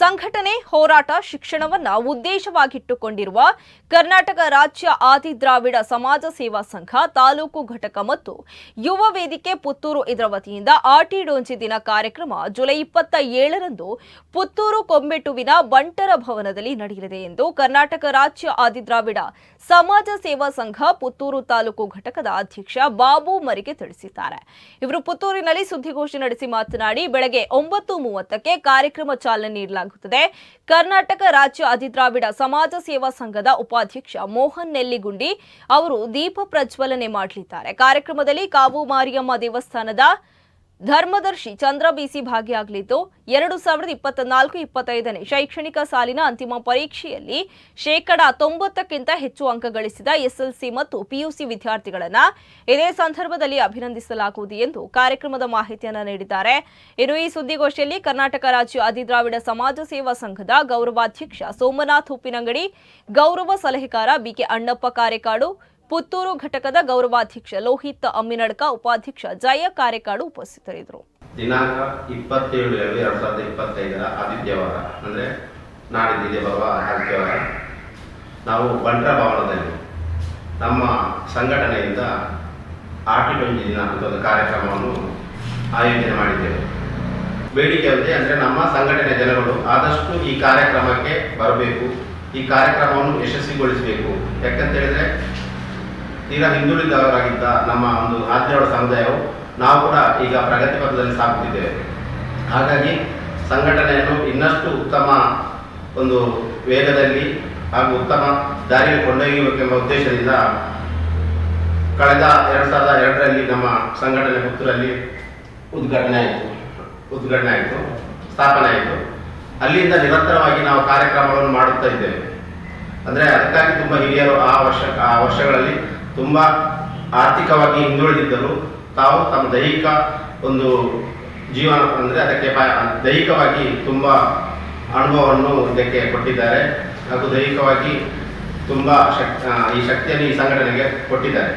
ಸಂಘಟನೆ ಹೋರಾಟ ಶಿಕ್ಷಣವನ್ನ ಉದ್ದೇಶವಾಗಿಟ್ಟುಕೊಂಡಿರುವ ಕರ್ನಾಟಕ ರಾಜ್ಯ ಆದಿದ್ರಾವಿಡ ಸಮಾಜ ಸೇವಾ ಸಂಘ, ತಾಲೂಕು ಘಟಕ ಮತ್ತು ಯುವ ವೇದಿಕೆ ಪುತ್ತೂರು ಇದರ ವತಿಯಿಂದ ಆಟಿ ಡೋಂಜಿ ದಿನ ಕಾರ್ಯಕ್ರಮ ಜುಲೈ ಇಪ್ಪತ್ತ ಏಳರಂದು ಪುತ್ತೂರು ಕೊಂಬೆಟುವಿನ ಬಂಟರ ಭವನದಲ್ಲಿ ನಡೆಯಲಿದೆ ಎಂದು ಕರ್ನಾಟಕ ರಾಜ್ಯ ಆದಿದ್ರಾವಿಡ ಸಮಾಜ ಸೇವಾ ಸಂಘ ಪುತ್ತೂರು ತಾಲೂಕು ಘಟಕದ ಅಧ್ಯಕ್ಷ ಬಾಬು ಮರಿಗೆ ತಿಳಿಸಿದ್ದಾರೆ. ಇವರು ಪುತ್ತೂರಿನಲ್ಲಿ ಸುದ್ದಿಗೋಷ್ಠಿ ನಡೆಸಿ ಮಾತನಾಡಿ, ಬೆಳಗ್ಗೆ ಒಂಬತ್ತು ಮೂವತ್ತಕ್ಕೆ ಕಾರ್ಯಕ್ರಮ ಚಾಲನೆ ನೀಡಲಾಗುತ್ತದೆ ಕರ್ನಾಟಕ ರಾಜ್ಯ ಅಧಿದ್ರಾವಿಡ ಸಮಾಜ ಸೇವಾ ಸಂಘದ ಉಪಾಧ್ಯಕ್ಷ ಮೋಹನ್ ನೆಲ್ಲಿಗುಂಡಿ ಅವರು ದೀಪ ಪ್ರಜ್ವಲನೆ ಮಾಡಲಿದ್ದಾರೆ. ಕಾರ್ಯಕ್ರಮದಲ್ಲಿ ಕಾವು ಮಾರಿಯಮ್ಮ ದೇವಸ್ಥಾನದ ಧರ್ಮದರ್ಶಿ ಚಂದ್ರ ಬಿಸಿ ಭಾಗಿಯಾಗಲಿದ್ದು ಎರಡು ಸಾವಿರದ ಇಪ್ಪತ್ತ ನಾಲ್ಕು ಇಪ್ಪತ್ತೈದನೇ ಶೈಕ್ಷಣಿಕ ಸಾಲಿನ ಅಂತಿಮ ಪರೀಕ್ಷೆಯಲ್ಲಿ ಶೇಕಡಾ ತೊಂಬತ್ತಕ್ಕಿಂತ ಹೆಚ್ಚು ಅಂಕ ಗಳಿಸಿದ ಎಸ್ಎಲ್ಸಿ ಮತ್ತು ಪಿಯುಸಿ ವಿದ್ಯಾರ್ಥಿಗಳನ್ನು ಇದೇ ಸಂದರ್ಭದಲ್ಲಿ ಅಭಿನಂದಿಸಲಾಗುವುದು ಎಂದು ಕಾರ್ಯಕ್ರಮದ ಮಾಹಿತಿಯನ್ನು ನೀಡಿದ್ದಾರೆ. ಇನ್ನು ಈ ಸುದ್ದಿಗೋಷ್ಠಿಯಲ್ಲಿ ಕರ್ನಾಟಕ ರಾಜ್ಯ ಅಧಿದ್ರಾವಿಡ ಸಮಾಜ ಸೇವಾ ಸಂಘದ ಗೌರವಾಧ್ಯಕ್ಷ ಸೋಮನಾಥ್ ಉಪ್ಪಿನಂಗಡಿ, ಗೌರವ ಸಲಹೆಗಾರ ಬಿಕೆ ಅಣ್ಣಪ್ಪ ಕಾರೆಕಾಡು ಪುತ್ತೂರು ಘಟಕದ ಗೌರವಾಧ್ಯಕ್ಷ ಲೋಹಿತ್ ಅಮ್ಮಿನಡ್ಕ ಉಪಾಧ್ಯಕ್ಷ ಜಯ ಕಾರ್ಯಕಾಡು ಉಪಸ್ಥಿತರಿದ್ದರು. ದಿನಾಂಕ ಇಪ್ಪತ್ತೇಳು ಎರಡು ಎರಡು ಸಾವಿರದ ಇಪ್ಪತ್ತೈದರ ಆದಿತ್ಯವಾರ, ಅಂದರೆ ನಾಡಿದ್ದಿದೆ ಬರುವ ಆದಿತ್ಯವಾರ, ನಾವು ಬಂಟ್ರ ಭವನದಲ್ಲಿ ನಮ್ಮ ಸಂಘಟನೆಯಿಂದ ಆಟಿಟೊಂಜಿ ದಿನ ಅಂತ ಒಂದು ಕಾರ್ಯಕ್ರಮವನ್ನು ಆಯೋಜನೆ ಮಾಡಿದ್ದೇವೆ. ಬೇಡಿಕೆ ಒಂದೇ, ಅಂದರೆ ನಮ್ಮ ಸಂಘಟನೆ ಜನಗಳು ಆದಷ್ಟು ಈ ಕಾರ್ಯಕ್ರಮಕ್ಕೆ ಬರಬೇಕು, ಈ ಕಾರ್ಯಕ್ರಮವನ್ನು ಯಶಸ್ವಿಗೊಳಿಸಬೇಕು. ಯಾಕಂತ ಹೇಳಿದ್ರೆ ತೀರಾ ಹಿಂದುಳಿದವರಾಗಿದ್ದ ನಮ್ಮ ಒಂದು ಆದಿವಾಳ ಸಮುದಾಯವು ನಾವು ಕೂಡ ಈಗ ಪ್ರಗತಿ ಪಥದಲ್ಲಿ ಸಾಗುತ್ತಿದ್ದೇವೆ. ಹಾಗಾಗಿ ಸಂಘಟನೆಯನ್ನು ಇನ್ನಷ್ಟು ಉತ್ತಮ ಒಂದು ವೇಗದಲ್ಲಿ ಹಾಗೂ ಉತ್ತಮ ದಾರಿಯಲ್ಲಿ ಕೊಂಡೊಯ್ಯಬೇಕೆಂಬ ಉದ್ದೇಶದಿಂದ ಕಳೆದ ಎರಡು ಸಾವಿರದ ಎರಡರಲ್ಲಿ ನಮ್ಮ ಸಂಘಟನೆ ಪುತ್ತೂರಲ್ಲಿ ಉದ್ಘಾಟನೆ ಆಯಿತು. ಉದ್ಘಾಟನೆ ಆಯಿತು, ಸ್ಥಾಪನೆ ಆಯಿತು. ಅಲ್ಲಿಂದ ನಿರಂತರವಾಗಿ ನಾವು ಕಾರ್ಯಕ್ರಮಗಳನ್ನು ಮಾಡುತ್ತಾ ಇದ್ದೇವೆ. ಅಂದರೆ ಅದಕ್ಕಾಗಿ ತುಂಬ ಹಿರಿಯರು ಆ ವರ್ಷ, ಆ ವರ್ಷಗಳಲ್ಲಿ ತುಂಬ ಆರ್ಥಿಕವಾಗಿ ಹಿಂದುಳಿದಿದ್ದರು ತಾವು ತಮ್ಮ ದೈಹಿಕ ಒಂದು ಜೀವನ, ಅಂದರೆ ಅದಕ್ಕೆ ದೈಹಿಕವಾಗಿ ತುಂಬ ಅನುಭವವನ್ನು ಇದಕ್ಕೆ ಕೊಟ್ಟಿದ್ದಾರೆ. ಹಾಗೂ ದೈಹಿಕವಾಗಿ ತುಂಬ ಶಕ್ ಈ ಶಕ್ತಿಯನ್ನು ಈ ಸಂಘಟನೆಗೆ ಕೊಟ್ಟಿದ್ದಾರೆ.